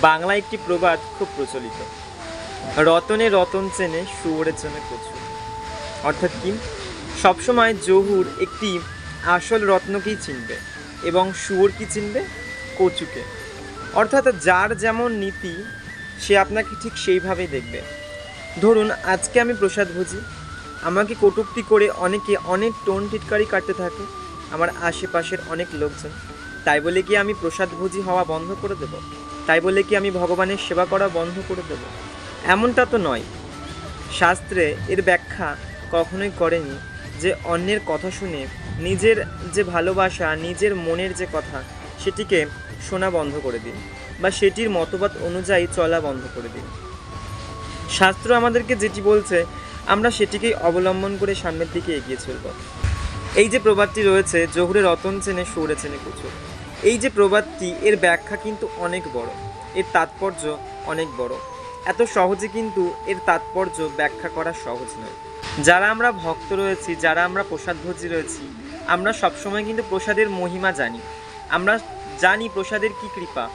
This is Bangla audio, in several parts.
বাংলা একটি প্রবাদ খুব প্রচলিত। রতনে রতন চেনে শুয়োরের চেনে কচু। অর্থাৎ কি? সবসময় জহুর একটি আসল রত্নকেই চিনবে এবং শুয়োর কি চিনবে? কচুকে। অর্থাৎ যার যেমন নীতি, সে আপনাকে ঠিক সেইভাবেই দেখবে। ধরুন, আজকে আমি প্রসাদ ভুজি। আমাকে কটূক্তি করে অনেকে অনেক টোন টিটকারি কাটতে থাকে। আমার আশেপাশের অনেক লোকজন। তাই বলে কি আমি প্রসাদ ভোজি হওয়া বন্ধ করে দেব? তাই বলে কি আমি ভগবানের সেবা করা বন্ধ করে দেব? এমনটা তো নয়। শাস্ত্রে এর ব্যাখ্যা কখনোই করেনি যে অন্যের কথা শুনে নিজের যে ভালোবাসা, নিজের মনের যে কথা, সেটিকে শোনা বন্ধ করে দিন বা সেটির মতবাদ অনুযায়ী চলা বন্ধ করে দিন। শাস্ত্র আমাদেরকে যেটি বলছে, আমরা সেটিকেই অবলম্বন করে সামনের দিকে এগিয়ে চলব। এই যে প্রবাদটি রয়েছে, জহুরে রতন চেনে সৌরে চেনে কুচুর। এই যে প্রবাদটি, এর ব্যাখ্যা কিন্তু অনেক বড়, এর তাৎপর্য অনেক বড়। এত সহজে কিন্তু এর তাৎপর্য ব্যাখ্যা করা সহজ নয়। যারা আমরা ভক্ত রয়েছি, যারা আমরা প্রসাদভোজী রয়েছি, আমরা সবসময় কিন্তু প্রসাদের মহিমা জানি। আমরা জানি প্রসাদের কি কৃপা।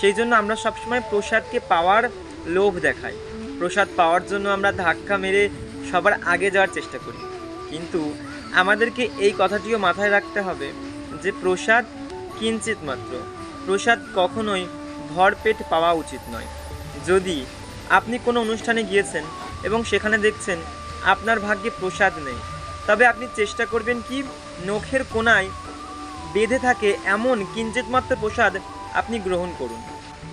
সেই জন্য আমরা সবসময় প্রসাদকে পাওয়ার লোভ দেখাই। প্রসাদ পাওয়ার জন্য আমরা ধাক্কা মেরে সবার আগে যাওয়ার চেষ্টা করি। কিন্তু আমাদেরকে এই কথাটিও মাথায় রাখতে হবে যে প্রসাদ কিঞ্চিত মাত্র। প্রসাদ কখনোই ভরপেট পাওয়া উচিত নয়। যদি আপনি কোনো অনুষ্ঠানে গিয়েছেন এবং সেখানে দেখছেন, আপনার ভাগ্যে প্রসাদ নেই তবে আপনি চেষ্টা করবেন কি নখের কোনায় বেঁধে থাকে এমন কিঞ্চিত মাত্র প্রসাদ আপনি গ্রহণ করুন।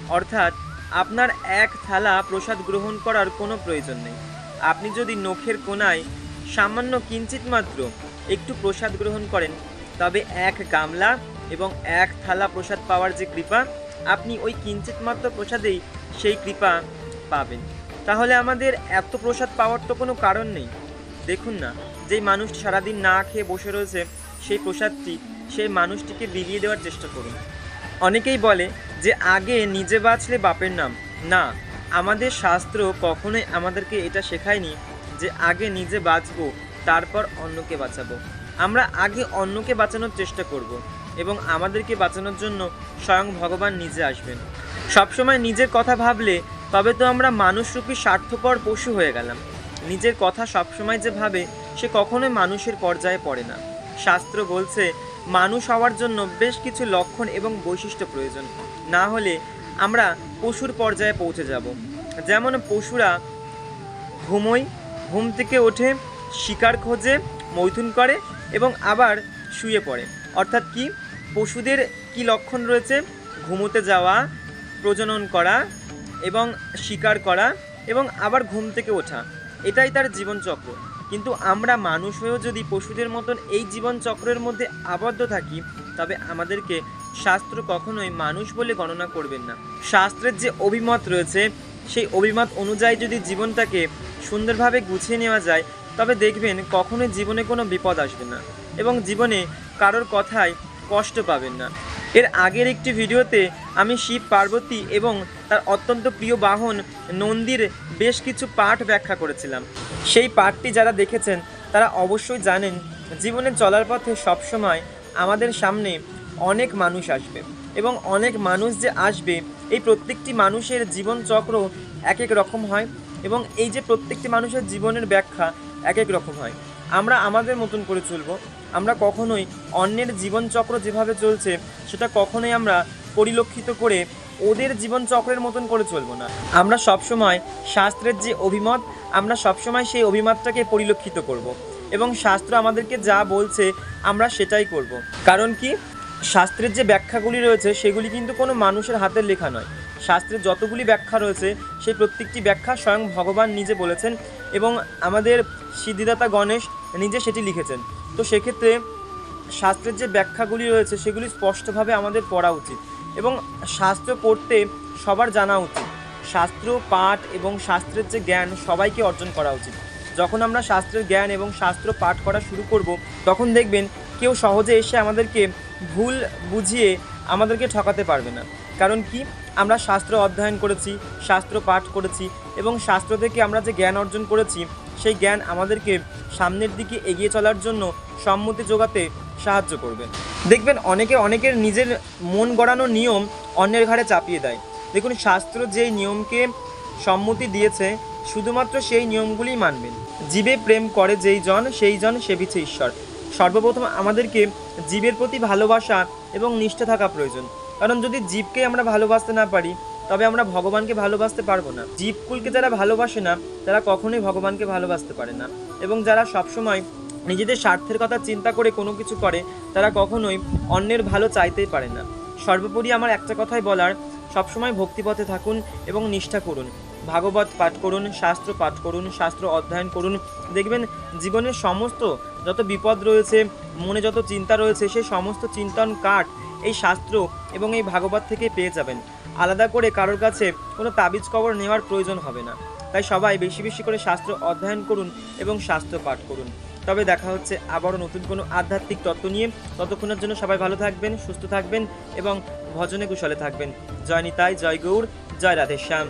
অর্থাৎ আপনার এক থালা প্রসাদ গ্রহণ করার কোনো প্রয়োজন নেই। আপনি যদি নখের কোনায় সামান্য কিঞ্চিত মাত্র একটু প্রসাদ গ্রহণ করেন তবে এক গামলা এবং এক থালা প্রসাদ পাওয়ার যে কৃপা, আপনি ওই কিঞ্চিত মাত্র প্রসাদেই সেই কৃপা পাবেন। তাহলে আমাদের এত প্রসাদ পাওয়ার তো কোনো কারণ নেই। দেখুন না, যেই মানুষ সারাদিন না খেয়ে বসে রয়েছে, সেই প্রসাদটি সেই মানুষটিকে বিলিয়ে দেওয়ার চেষ্টা করুন। অনেকেই বলে যে, আগে নিজে বাঁচলে বাপের নাম। না, আমাদের শাস্ত্র কখনোই আমাদেরকে এটা শেখায়নি যে, আগে নিজে বাঁচবো, তারপর অন্যকে বাঁচাবো। আমরা আগে অন্যকে বাঁচানোর চেষ্টা করব এবং আমাদেরকে বাঁচানোর জন্য স্বয়ং ভগবান নিজে আসবেন। সবসময় নিজের কথা ভাবলে তবে তো আমরা মানুষরূপী স্বার্থপর পশু হয়ে গেলাম। নিজের কথা সবসময় যে ভাবে, সে কখনোই মানুষের পর্যায়ে পড়ে না। শাস্ত্র বলছে, মানুষ হওয়ার জন্য বেশ কিছু লক্ষণ এবং বৈশিষ্ট্য প্রয়োজন। না হলে আমরা পশুর পর্যায়ে পৌঁছে যাব। যেমন পশুরা ঘুমোয়, ঘুম থেকে ওঠে, শিকার খোঁজে মৈথুন করে এবং আবার শুয়ে পড়ে। অর্থাৎ কি? পশুদের কি লক্ষণ রয়েছে? ঘুমোতে যাওয়া, প্রজনন করা এবং শিকার করা এবং আবার ঘুম থেকে ওঠা। এটাই তার জীবনচক্র। কিন্তু আমরা মানুষ হয়েও যদি পশুদের মতন এই জীবনচক্রের মধ্যে আবদ্ধ থাকি, তবে আমাদেরকে শাস্ত্র কখনোই মানুষ বলে গণনা করবেন না। শাস্ত্রের যে অভিমত রয়েছে, সেই অভিমত অনুযায়ী যদি জীবনটাকে সুন্দরভাবে গুছিয়ে নেওয়া যায় তবে দেখবেন কখনোই জীবনে কোনো বিপদ আসবে না এবং জীবনে কারোর কথায় কষ্ট পাবেন না। এর আগের একটি ভিডিওতে আমি শিব পার্বতী এবং তার অত্যন্ত প্রিয় বাহন নন্দীর বেশ কিছু পাঠ ব্যাখ্যা করেছিলাম। সেই পাঠটি যারা দেখেছেন, তারা অবশ্যই জানেন, জীবনে চলার পথে সবসময় আমাদের সামনে অনেক মানুষ আসবে এবং অনেক মানুষ যে আসবে, এই প্রত্যেকটি মানুষের জীবন চক্র এক এক রকম হয় এবং এই যে প্রত্যেকটি মানুষের জীবনের ব্যাখ্যা এক এক রকম হয় আমরা আমাদের মতন করে চলবো আমরা কখনোই অন্যের জীবনচক্র যেভাবে চলছে, সেটা কখনোই আমরা পরিলক্ষিত করে ওদের জীবনচক্রের মতন করে চলবো না আমরা সবসময় শাস্ত্রের যে অভিমত, আমরা সবসময় সেই অভিমতটাকে পরিলক্ষিত করব। এবং শাস্ত্র আমাদেরকে যা বলছে, আমরা সেটাই করব। কারণ কি শাস্ত্রের যে ব্যাখ্যাগুলি রয়েছে, সেগুলি কিন্তু কোনো মানুষের হাতের লেখা নয় শাস্ত্রের যতগুলি ব্যাখ্যা রয়েছে, সেই প্রত্যেকটি ব্যাখ্যা স্বয়ং ভগবান নিজে বলেছেন এবং আমাদের সিদ্ধিদাতা গণেশ নিজে সেটি লিখেছেন। তো সেক্ষেত্রে শাস্ত্রের যে ব্যাখ্যাগুলি রয়েছে, সেগুলি স্পষ্টভাবে আমাদের পড়া উচিত এবং শাস্ত্র পড়তে সবার জানা উচিত। শাস্ত্র, পাঠ এবং শাস্ত্রের যে জ্ঞান, সবাইকে অর্জন করা উচিত। যখন আমরা শাস্ত্রের জ্ঞান এবং শাস্ত্র পাঠ করা শুরু করব, তখন দেখবেন কেউ সহজে এসে আমাদেরকে ভুল বুঝিয়ে আমাদেরকে ঠকাতে পারবে না। কারণ কি? আমরা শাস্ত্র অধ্যয়ন করেছি, শাস্ত্র পাঠ করেছি এবং শাস্ত্র থেকে আমরা যে জ্ঞান অর্জন করেছি, সেই জ্ঞান আমাদেরকে সামনের দিকে এগিয়ে চলার জন্য সম্মতি যোগাতে সাহায্য করবে। দেখবেন, অনেকে অনেকের নিজের মন গড়ানো নিয়ম অন্যের ঘাড়ে চাপিয়ে দেয়। দেখুন, শাস্ত্র যেই নিয়মকে সম্মতি দিয়েছে, শুধুমাত্র সেই নিয়মগুলিই মানবেন। জীবে প্রেম করে যেই জন, সেই জন সেবিছে ঈশ্বর। সর্বপ্রথম আমাদেরকে জীবের প্রতি ভালোবাসা এবং নিষ্ঠা থাকা প্রয়োজন। কারণ যদি জীবকে আমরা ভালোবাসতে না পারি, তবে আমরা ভগবানকে ভালোবাসতে পারব না। জীবকুলকে যারা ভালোবাসে না, তারা কখনোই ভগবানকে ভালোবাসতে পারে না। এবং যারা সবসময় নিজেদের স্বার্থের কথা চিন্তা করে কোনো কিছু করে, তারা কখনোই অন্যের ভালো চাইতেই পারে না। সর্বোপরি আমার একটা কথাই বলার, সবসময় ভক্তিপথে থাকুন এবং নিষ্ঠা করুন। ভাগবত পাঠ করুন, শাস্ত্র পাঠ করুন, শাস্ত্র অধ্যয়ন করুন। দেখবেন জীবনের সমস্ত যত বিপদ রয়েছে, মনে যত চিন্তা রয়েছে সেই সমস্ত চিন্তন কাঠ এই শাস্ত্র এবং এই ভাগবত থেকে পেয়ে যাবেন। আলাদা করে কারোর কাছে কোনো তাবিজ কবর নেওয়ার প্রয়োজন হবে না। তাই সবাই বেশি বেশি করে শাস্ত্র অধ্যয়ন করুন এবং শাস্ত্র পাঠ করুন। তবে দেখা হচ্ছে আবারও নতুন কোনো আধ্যাত্মিক তত্ত্ব নিয়ে। ততক্ষণের জন্য সবাই ভালো থাকবেন, সুস্থ থাকবেন এবং ভজনে কুশলে থাকবেন। জয় নিতাই, জয় গৌর, জয় রাধেশ্যাম।